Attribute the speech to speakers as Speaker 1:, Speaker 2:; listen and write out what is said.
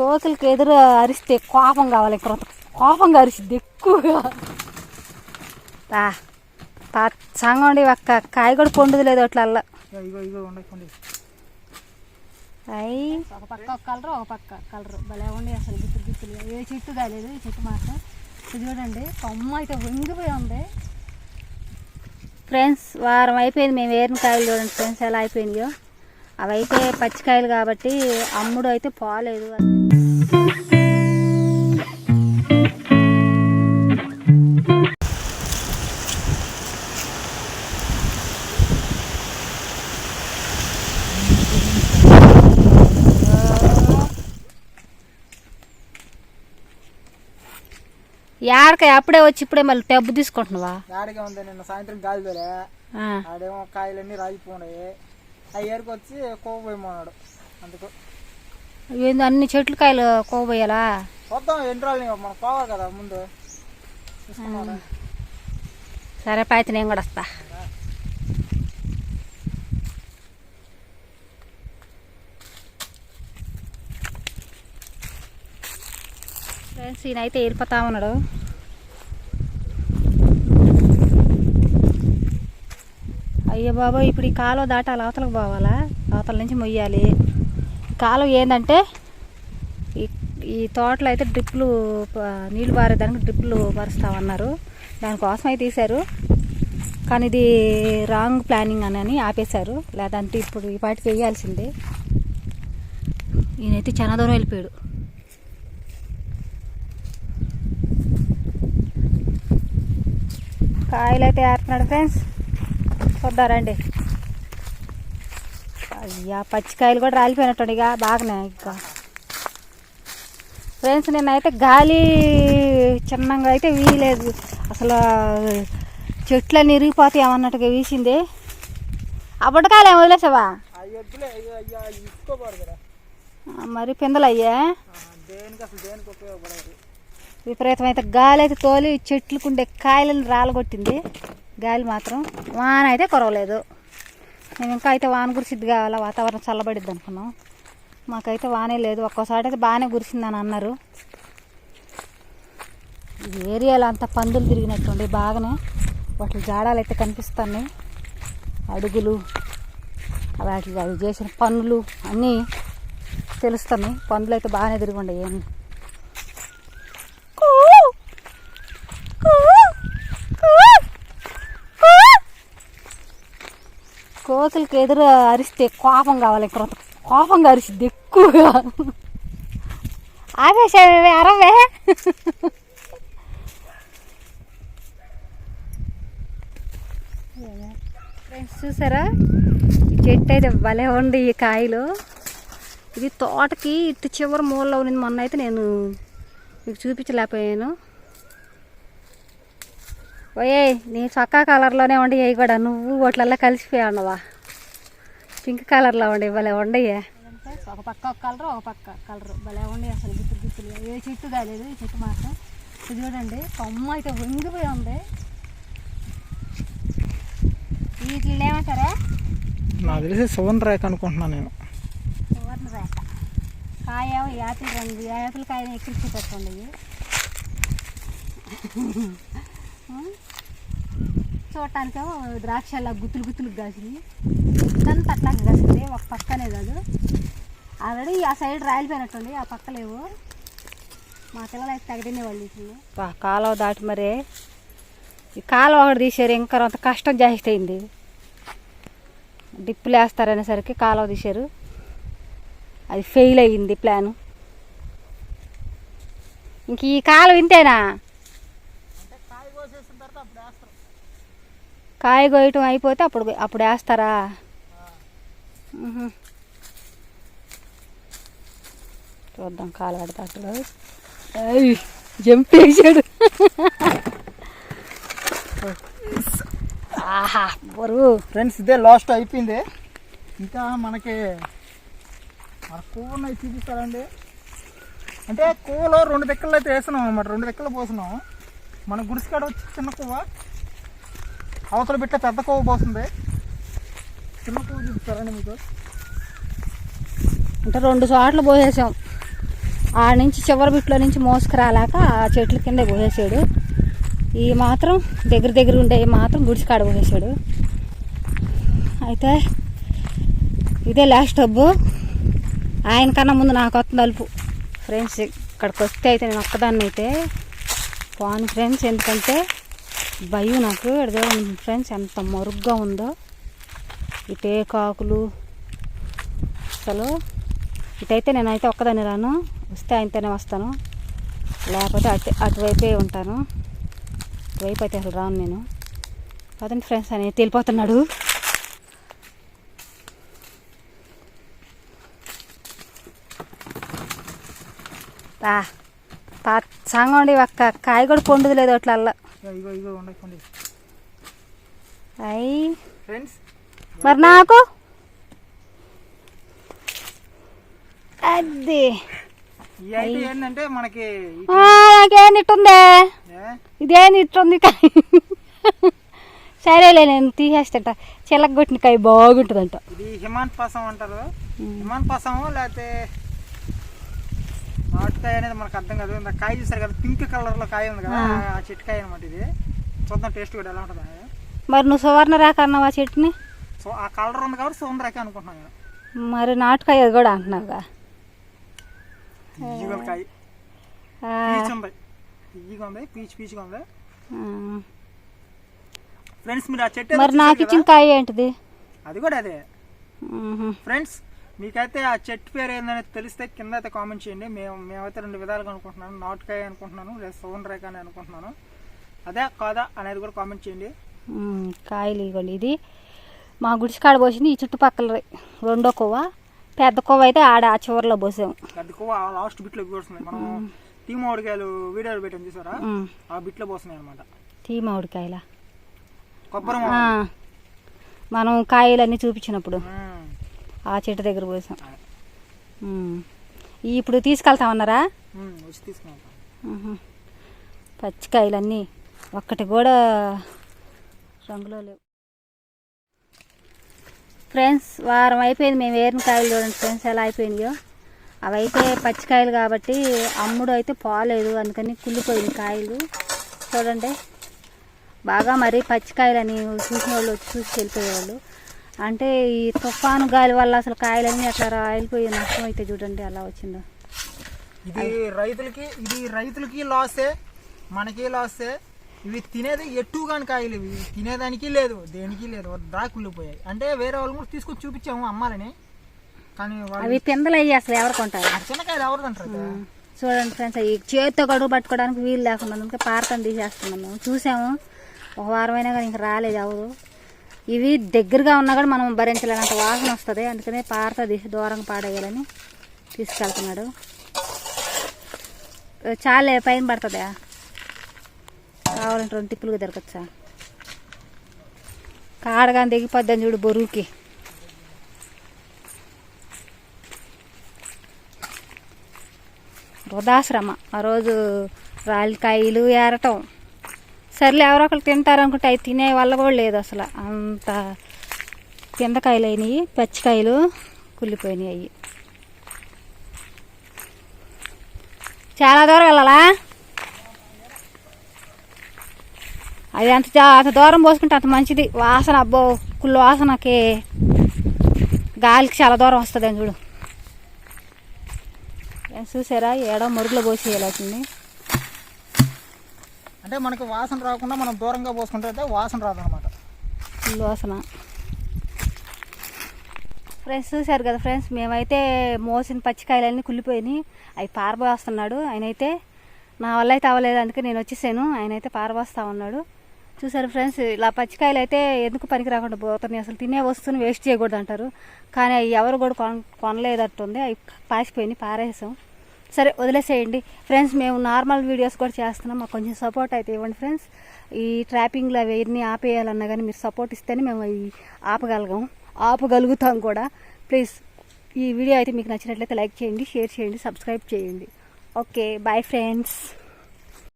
Speaker 1: కోతులకి ఎదురు అరిస్తే కోపం కావాలి ఇక్కడ కోపంగా అరిసిద్ది ఎక్కువగా. తా పచ్చంగండి ఒక్క కాయ కూడా పండుది లేదు అట్లల్లా. అయ్యి. ఒక పక్క ఒక కలర్ ఒక పక్క కలర్. భలే ఉండి అసలు గిత్తులు గిత్తులు ఏ చెట్టు కాలేదు ఈ చెట్టు మాత్రం. ఇది చూడండి కొమ్మ అయితే వంగిపోయి ఉంది. ఫ్రెండ్స్ వారం అయిపోయింది మేము ఏరిన కాయలు చూడండి. ఫ్రెండ్స్ ఎలా అయిపోయినాయో అవి అయితే పచ్చికాయలు కాబట్టి అమ్ముడు అయితే పోలేదు. యాడకాయ అప్పుడే వచ్చి ఇప్పుడే మళ్ళీ టబ్బు తీసుకుంటున్నావా?
Speaker 2: యాడిగా ఉంది నిన్న సాయంత్రం గాలి. ఆడేమో కాయలన్నీ రాగిపోయినాయి ఏరుకు వచ్చి కోకపోయమన్నాడు అందుకు.
Speaker 1: ఏంది అన్ని చెట్లు కాయలు కోబోయాలా
Speaker 2: వద్దాం ఇంకా మనం పోవాలి కదా ముందు.
Speaker 1: సరే పాయితే నేను కూడా వస్తా. ఫ్రెండ్స్ ఈయనైతే వెళ్ళిపోతా ఉన్నాడు. అయ్యో బాబా ఇప్పుడు ఈ కాలువ దాటాలి అవతలకు పోవాలా? అవతల నుంచి మొయ్యాలి. కాలువ ఏంటంటే ఈ ఈ తోటలో అయితే డ్రిప్పులు నీళ్ళు పారేదానికి డ్రిప్పులు పరుస్తామన్నారు. దానికోసం అయితే తీశారు. కానీ ఇది రాంగ్ ప్లానింగ్ అని అని ఆపేశారు. లేదంటే ఇప్పుడు ఈ పాటికి వేయాల్సిందే. ఈయనైతే చాలా దూరం వెళ్ళిపోయాడు. కాయలు అయితే ఏరుతున్నాడు ఫ్రెండ్స్. చూద్దారండి అయ్యా పచ్చికాయలు కూడా రాలిపోయినట్టు ఇక బాగానే ఇంకా. ఫ్రెండ్స్ నేనైతే గాలి చిన్నంగా అయితే వీయలేదు. అసలు చెట్లన్నీ ఇరిగిపోతాయి అన్నట్టుగా వీసింది. ఆ బుట్టకాయలు ఏమి వదిలేసావా? మరి పిందలు అయ్యా? విపరీతమైతే గాలి అయితే తోలి చెట్లకుండే కాయలను రాలగొట్టింది. గాలి మాత్రం వాన అయితే కొరవలేదు. నేను ఇంకా అయితే వాన కురిసిద్ది కావాలా? వాతావరణం చల్లబడిద్ది అనుకున్నాం. మాకైతే వానే లేదు. ఒక్కోసారి అయితే బాగానే కురిసిందని అన్నారు. ఈ ఏరియాలో అంతా పందులు తిరిగినట్టుండి బాగానే వాటి జాడాలు అయితే కనిపిస్తున్నాయి. అడుగులు వాటికి అవి చేసిన పనులు అన్నీ తెలుస్తున్నాయి. పందులు అయితే బాగానే తిరిగి ఉండయి ఏమి కోతులకి ఎదురు అరిస్తే కోపం కావాలి ఇక్కడ కోపంగా అరిసిద్ది ఎక్కువగా. ఆవేశమే అరవే. ఫ్రెండ్స్ చూసారా? ఈ చెట్టు అయితే భలే ఉంది ఈ కాయలు. ఇది తోటకి ఇటు చివరి మూలలో ఉన్నది. మొన్న అయితే నేను మీకు చూపించలేకపోయాను. ఓయే నీ చొక్కా కలర్లోనే ఉండి అవి కూడా. నువ్వు వాటిలల్లా కలిసిపోయావా పింక్ కలర్లో ఉండి భలే ఉండయ్యా ఒక పక్క ఒక కలర్ ఒక పక్క కలర్. భలే ఉండి అసలు గిత్తులు గిత్తులు ఏ చెట్టు కాలేదు ఈ చెట్టు మాత్రం. ఇది చూడండి కొమ్మ అయితే వంగిపోయి ఉంది. వీటిని ఏమంటారా?
Speaker 2: నాకు తెలిసి సువర్ణ రేఖ అనుకుంటున్నాను నేను.
Speaker 1: సువర్ణ రేఖ. కాయ యాపిల్ రంగు. యాపిల్ కాయని ఎక్కించేటట్టుండి చూడటానికేమో ద్రాక్ష గుత్తులు గుత్తులు కాసింది. ఇదంతా అట్లా కాసింది. ఒక పక్కనే కాదు. ఆల్రెడీ ఆ సైడ్ రాలిపోయినట్టుంది. ఆ పక్క లేవు. మా పిల్లలు అయితే తగడినే వాళ్ళు తీసింది కాలువ దాటి మరే. ఈ కాలువ ఒకటి తీసారు. ఇంకా అంత కష్టం జాస్తి అయింది. డిప్పులు వేస్తారనేసరికి కాలువ తీశారు అది ఫెయిల్ అయ్యింది ప్లాను ఇంక ఈ కాలం ఇంతేనా
Speaker 2: కాయ అప్పుడు
Speaker 1: కోయటం అయిపోతే అప్పుడు అప్పుడు వేస్తారా? చూద్దాం కాలు పడతాడు జంప్ వేసాడు. ఆహా బరువు
Speaker 2: ఫ్రెండ్స్ ఇదే లాస్ట్ అయిపోయింది. ఇంకా మనకి మన అయితే చూపిస్తారండి అంటే కూలో రెండు దెక్కలు అయితే వేసినాం అనమాట రెండు దెక్కలు పోసినాం మన గుడిసికాడ వచ్చి చిన్న కూవ. అవతల బిట్ల పెద్ద కోవ పోతుంది? చిన్న కోవ చూపిస్తారండి మీకు?
Speaker 1: అంటే రెండు చోట్ల పోసేసాం. ఆ నుంచి చివరి బిట్లో నుంచి మోసుకురాలేక ఆ చెట్ల కింద పోసేసాడు. ఈ మాత్రం దగ్గర దగ్గర ఉండే మాత్రం గుడిసికాడ పోసేసాడు. అయితే ఇదే లాస్ట్ డబ్బు ఆయన కన్నా ముందు నాకు వస్తుంది అలుపు. ఫ్రెండ్స్ ఇక్కడికి వస్తే అయితే నేను ఒక్కదాన్ని అయితే పోను ఫ్రెండ్స్ ఎందుకంటే భయం నాకు ఇక్కడ ఫ్రెండ్స్ ఎంత మరుగ్గా ఉందో. ఈ టేకాకులు. అసలు ఇటైతే నేనైతే ఒక్కదాన్ని రాను. వస్తే ఆయనతోనే వస్తాను. లేకపోతే అటు అటువైపే ఉంటాను. అటువైపు అయితే అసలు రాను నేను. పదండి ఫ్రెండ్స్ అని తేలిపోతున్నాడు పా తా సాంగండి ఒక్క కాయ కూడా పండుది లేదు అట్లా
Speaker 2: ఇగో ఇగో ఉండకండి
Speaker 1: అయ్యి
Speaker 2: ఫ్రెండ్స్
Speaker 1: మరి నాకు? అది
Speaker 2: ఏంటంటే మనకి
Speaker 1: నాకేం ఇట్టుందే? ఇదేం ఇట్టుంది కాయ సరేలే నేను తీసేస్తంట. చిల్లగొట్టిన కాయ బాగుంటుందంట.
Speaker 2: ఇది హిమాన్ పసం అంటారు హిమాన్ పసం లేకపోతే నాటుకాయ అనేది మనకు అర్థం కాదు. ఇంత కాయ చూసారు కదా పింక్ కలర్లో కాయ ఉంది కదా ఆ. చెట్టు కాయ అనమాట ఇది. చూద్దాం టేస్ట్ కూడా ఎలా ఉంటుంది.
Speaker 1: మరి నువ్వు సువర్ణ రేఖ అన్నావా చెట్టుని?
Speaker 2: సో ఆ కలర్ ఉంది కాబట్టి సోందరాక అనుకుంటున్నాను నేను.
Speaker 1: మరి నాటుకాయ కూడా అంటున్నావుగా?
Speaker 2: కాయ.
Speaker 1: ఆ,
Speaker 2: పీచ్ ఉంది. తీయగా ఉంది పీచ్ పీచ్గా ఉంది.
Speaker 1: ఆ.
Speaker 2: ఫ్రెండ్స్ మీరు ఆ చెట్టు
Speaker 1: మరి నాకు? ఇచ్చిన కాయ ఏంటిది?
Speaker 2: అది కూడా అదే. ఫ్రెండ్స్ మీకైతే ఆ చెట్టు పేరు ఏందనేది తెలిస్తే కింద అయితే కామెంట్ చేయండి. మేము మేమైతే రెండు విధాలుగా అనుకుంటున్నాను నాటుకాయ అనుకుంటున్నాను లేదా సోన్ రేఖ అని అనుకుంటున్నాను. అదే కాదా అనేది కూడా కామెంట్ చేయండి.
Speaker 1: కాయలు ఇవ్వండి. ఇది మా గుడిసికాడ పోసింది ఈ చుట్టుపక్కల రెండో కొవ్వ. పెద్ద కొవ్వ అయితే ఆడ ఆ చివరిలో పోసాము
Speaker 2: పెద్ద కొవ్వ లాస్ట్ బిట్లో పోస్తుంది మనం టీ మామిడికాయలు వీడియోలు పెట్టాం చూసారా? ఆ బిట్లో పోస్తున్నాయి అనమాట
Speaker 1: తీ మామిడికాయల?
Speaker 2: కొబ్బరి.
Speaker 1: మనం కాయలన్నీ చూపించినప్పుడు. ఆ చెట్టు దగ్గర పోసాం ఇప్పుడు తీసుకెళ్తామన్నారా. పచ్చికాయలన్నీ ఒక్కటి కూడా రంగులో లేవు. ఫ్రెండ్స్ వారం అయిపోయింది మేము ఏరిన కాయలు చూడండి ఫ్రెండ్స్ ఎలా అయిపోయినాయో. అవి అయితే పచ్చికాయలు కాబట్టి అమ్ముడు అయితే పోలేదు అందుకని కుళ్ళిపోయింది కాయలు. చూడండి. బాగా మరి పచ్చికాయలని చూసిన వాళ్ళు వచ్చి చూసి వెళ్ళిపోయేవాళ్ళు. అంటే ఈ తుఫాను గాలి వల్ల అసలు కాయలన్నీ అట్లా రాలిపోయి నష్టం అయితే చూడండి అలా వచ్చిందో.
Speaker 2: ఇది రైతులకి ఇది రైతులకి లాసే మనకి లాసే ఇవి తినేది కాని కాయలు ఇవి. తినేదానికి లేదు దేనికి లేదు. దాకుళ్ళిపోయాయి అంటే వేరే వాళ్ళు కూడా తీసుకొచ్చి చూపించాము అమ్మాలని. కానీ
Speaker 1: అవి పిందలు అయ్యి అసలు ఎవరు కొంటారు?
Speaker 2: ఆ చిన్నకాయలు ఎవరు అంటారు
Speaker 1: చూడండి ఫ్రెండ్స్ అవి చేతితో గడువు పట్టుకోవడానికి వీలు లేకుండా అందుకే పారతం తీసేస్తున్నాం మేము. చూసాము. ఒక వారం అయినా కానీ ఇంకా రాలేదు ఎవరు. ఇవి దగ్గరగా ఉన్నా కూడా మనం భరించలేనంత వాసన వస్తుంది. అందుకనే పారతో తీసి దూరంగా పాడేయాలని తీసుకెళ్తున్నాడు. చాలే పైన పడుతుందా? కావాలంటే రెండు టిప్పులుగా దొరకచ్చా కాడగా దిగిపోద్దని చూడు బరువుకి వృధాశ్రమ. ఆ రోజు రాలికాయలు ఏరటం. సర్లే ఎవరో ఒకరు తింటారు అనుకుంటే అవి తినే వల్ల కూడా లేదు అసలు. అంత కిందకాయలు అయినాయి పచ్చికాయలు కుళ్ళిపోయినాయి అవి చాలా దూరం వెళ్ళాలా? అది అంత అంత దూరం పోసుకుంటే అంత మంచిది. వాసన అబ్బో కుళ్ళు వాసనకి గాలికి చాలా దూరం వస్తుంది అని చూడు. ఏం చూసారా? ఏడో మురుగులో పోసేయాల్సింది.
Speaker 2: అంటే మనకి వాసన రాకుండా మనం దూరంగా పోసుకుంటే అయితే వాసన రాదనమాట
Speaker 1: ఫుల్ వాసన. ఫ్రెండ్స్ చూశారు కదా ఫ్రెండ్స్ మేమైతే మోసిన పచ్చికాయలన్నీ కుళ్ళిపోయినాయి. అవి పారబోస్తున్నాడు. ఆయన అయితే నా వల్ల అయితే అవ్వలేదు అందుకే నేను వచ్చేసాను. ఆయన అయితే పారబోస్తా ఉన్నాడు. చూసారు ఫ్రెండ్స్ ఇలా పచ్చికాయలు అయితే ఎందుకు పనికి రాకుండా పోతున్నాయి? అసలు తినే వస్తువుని వేస్ట్ చేయకూడదు అంటారు. కానీ అవి ఎవరు కూడా కొన కొనలేదట్టుంది. అవి పాసిపోయినాయి పారేసాం. సరే వదిలేసేయండి. ఫ్రెండ్స్ మేము నార్మల్ వీడియోస్ కూడా చేస్తున్నాం. మాకు కొంచెం సపోర్ట్ అయితే ఇవ్వండి ఫ్రెండ్స్ ఈ ట్రాపింగ్లు అవి ఎన్ని ఆపేయాలన్నా కానీ మీరు సపోర్ట్ ఇస్తేనే మేము అవి ఆపగలగం ఆపగలుగుతాం కూడా. ప్లీజ్ ఈ వీడియో అయితే మీకు నచ్చినట్లయితే లైక్ చేయండి షేర్ చేయండి సబ్స్క్రైబ్ చేయండి. Okay bye friends